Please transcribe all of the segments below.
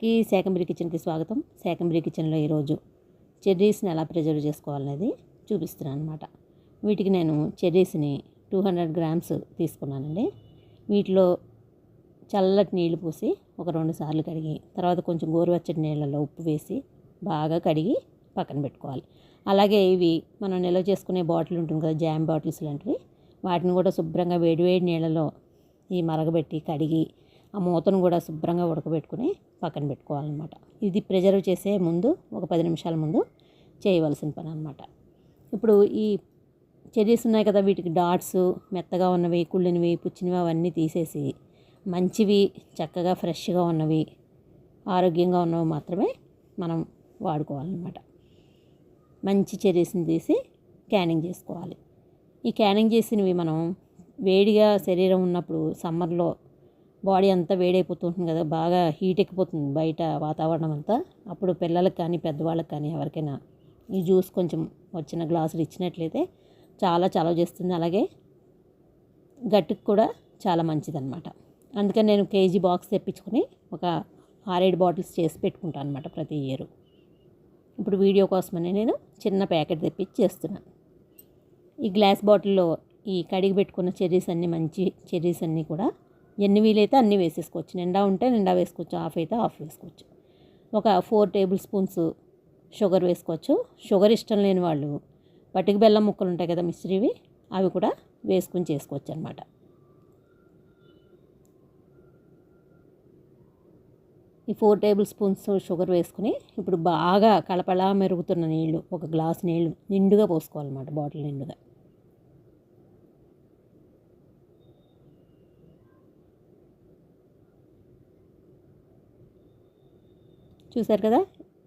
కి శాకంబరి కిచెన్కి స్వాగతం. శాకంబరి కిచెన్లో ఈరోజు చెర్రీస్ని ఎలా ప్రిజర్వ్ చేసుకోవాలనేది చూపిస్తున్నాను అనమాట వీటికి నేను చెర్రీస్ని టూ హండ్రెడ్ గ్రామ్స్ తీసుకున్నానండి. వీటిలో చల్లటి నీళ్ళు పోసి ఒక రెండు సార్లు కడిగి తర్వాత కొంచెం గోరువెచ్చటి నీళ్ళలో ఉప్పు వేసి బాగా కడిగి పక్కన పెట్టుకోవాలి. అలాగే ఇవి మనం నిల్వ చేసుకునే బాటిల్ ఉంటుంది కదా జామ్ బాటిల్స్ లాంటివి వాటిని కూడా శుభ్రంగా వేడివేడి నీళ్ళలో ఈ మరగబెట్టి కడిగి ఆ మూతను కూడా శుభ్రంగా ఉడకబెట్టుకుని పక్కన పెట్టుకోవాలన్నమాట. ఇది ప్రిజర్వ్ చేసే ముందు ఒక పది నిమిషాల ముందు చేయవలసిన పని అనమాట ఇప్పుడు ఈ చెర్రీస్ ఉన్నాయి కదా వీటికి డాట్స్ మెత్తగా ఉన్నవి కుళ్ళినవి పుచ్చినవి అవన్నీ తీసేసి మంచివి చక్కగా ఫ్రెష్గా ఉన్నవి ఆరోగ్యంగా ఉన్నవి మాత్రమే మనం వాడుకోవాలన్నమాట. మంచి చెర్రీస్ని తీసి క్యానింగ్ చేసుకోవాలి. ఈ క్యానింగ్ చేసినవి మనం వేడిగా శరీరం ఉన్నప్పుడు సమ్మర్లో బాడీ అంతా వేడైపోతుంటుంది కదా బాగా హీట్ ఎక్కిపోతుంది బయట వాతావరణం అంతా. అప్పుడు పిల్లలకు కానీ పెద్దవాళ్ళకి కానీ ఎవరికైనా ఈ జ్యూస్ కొంచెం వచ్చిన గ్లాసులు ఇచ్చినట్లయితే చాలా చలవ చేస్తుంది. అలాగే గట్టుకు కూడా చాలా మంచిదన్నమాట. అందుకని నేను కేజీ బాక్స్ తెప్పించుకొని ఒక ఆరేడు బాటిల్స్ చేసి పెట్టుకుంటాను అనమాట ప్రతి ఇయర్. ఇప్పుడు వీడియో కోసమని నేను చిన్న ప్యాకెట్ తెప్పించి చేస్తున్నాను. ఈ గ్లాస్ బాటిల్లో ఈ కడిగి పెట్టుకున్న చెర్రీస్ అన్నీ మంచి చెర్రీస్ అన్నీ కూడా ఎన్ని వీలైతే అన్నీ వేసేసుకోవచ్చు. నిండా ఉంటే నిండా వేసుకోవచ్చు. ఆఫ్ అయితే ఆఫ్ వేసుకోవచ్చు. ఒక ఫోర్ టేబుల్ స్పూన్స్ షుగర్ వేసుకోవచ్చు. షుగర్ ఇష్టం లేని వాళ్ళు పటిక బెల్లం ముక్కలు ఉంటాయి కదా మిశ్రీవి అవి కూడా వేసుకుని చేసుకోవచ్చు అనమాట ఈ ఫోర్ టేబుల్ స్పూన్స్ షుగర్ వేసుకుని ఇప్పుడు బాగా కలపలా మెరుగుతున్న నీళ్ళు ఒక గ్లాస్ నీళ్ళు నిండుగా పోసుకోవాలన్నమాట బాటిల్ నిండుగా. చూసారు కదా?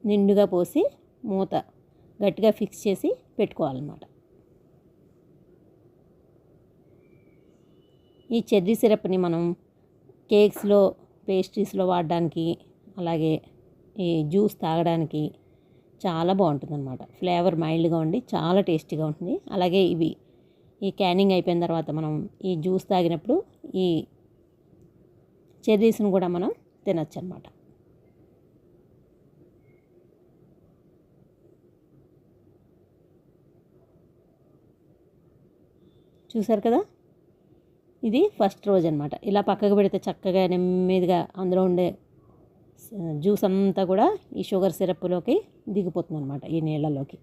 నిండుగా పోసి మూత గట్టిగా ఫిక్స్ చేసి పెట్టుకోవాలన్నమాట. ఈ చెర్రీ సిరప్ని మనం కేక్స్లో పేస్ట్రీస్లో వాడడానికి అలాగే ఈ జ్యూస్ తాగడానికి చాలా బాగుంటుంది అనమాట ఫ్లేవర్ మైల్డ్గా ఉండి చాలా టేస్టీగా ఉంటుంది. అలాగే ఇవి ఈ క్యానింగ్ అయిపోయిన తర్వాత మనం ఈ జ్యూస్ తాగినప్పుడు ఈ చెర్రీస్ని కూడా మనం తినచ్చు అనమాట చూసారు కదా? ఇది ఫస్ట్ రోజు అనమాట ఇలా పక్కకు పెడితే చక్కగా నెమ్మదిగా అందులో ఉండే జ్యూస్ అంతా కూడా ఈ షుగర్ సిరప్లోకి దిగిపోతుంది అనమాట ఈ నీళ్ళలోకి.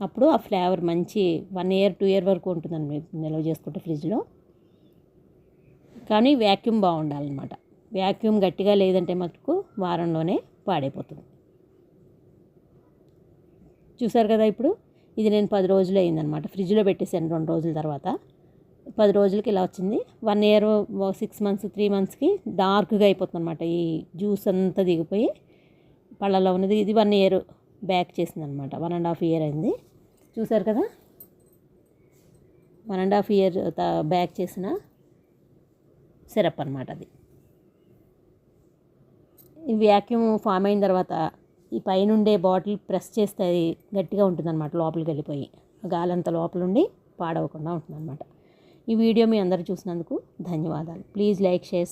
అప్పుడు ఆ ఫ్లేవర్ మంచి వన్ ఇయర్ టూ ఇయర్ వరకు ఉంటుందండి నిల్వ చేసుకుంటే ఫ్రిడ్జ్లో. కానీ వ్యాక్యూమ్ బాగుండాలన్నమాట. వ్యాక్యూమ్ గట్టిగా లేదంటే మటుకు వారంలోనే పాడైపోతుంది. చూసారు కదా ఇప్పుడు? ఇది నేను పది రోజులు అయిందనమాట ఫ్రిడ్జ్లో పెట్టేసాను రెండు రోజుల తర్వాత. పది రోజులకి ఇలా వచ్చింది. One year six months three మంత్స్కి డార్క్గా అయిపోతుంది అనమాట ఈ జ్యూస్ అంతా దిగిపోయి. పళ్ళలో ఉన్నది. ఇది వన్ ఇయర్ బ్యాక్ చేసింది అనమాట వన్ అండ్ హాఫ్ ఇయర్ అయింది. చూసారు కదా? One and half year back చేసిన సిరప్ అనమాట అది. ఈ వ్యాక్యూమ్ ఫామ్ అయిన తర్వాత ఈ పైనుండే బాటిల్ ప్రెస్ చేస్తే అది గట్టిగా ఉంటుందన్నమాట. లోపలికి వెళ్ళిపోయి. గాలంత లోపల ఉండి పాడవకుండా ఉంటుందన్నమాట. ఈ వీడియో మీ అందరు చూసినందుకు ధన్యవాదాలు. Please like share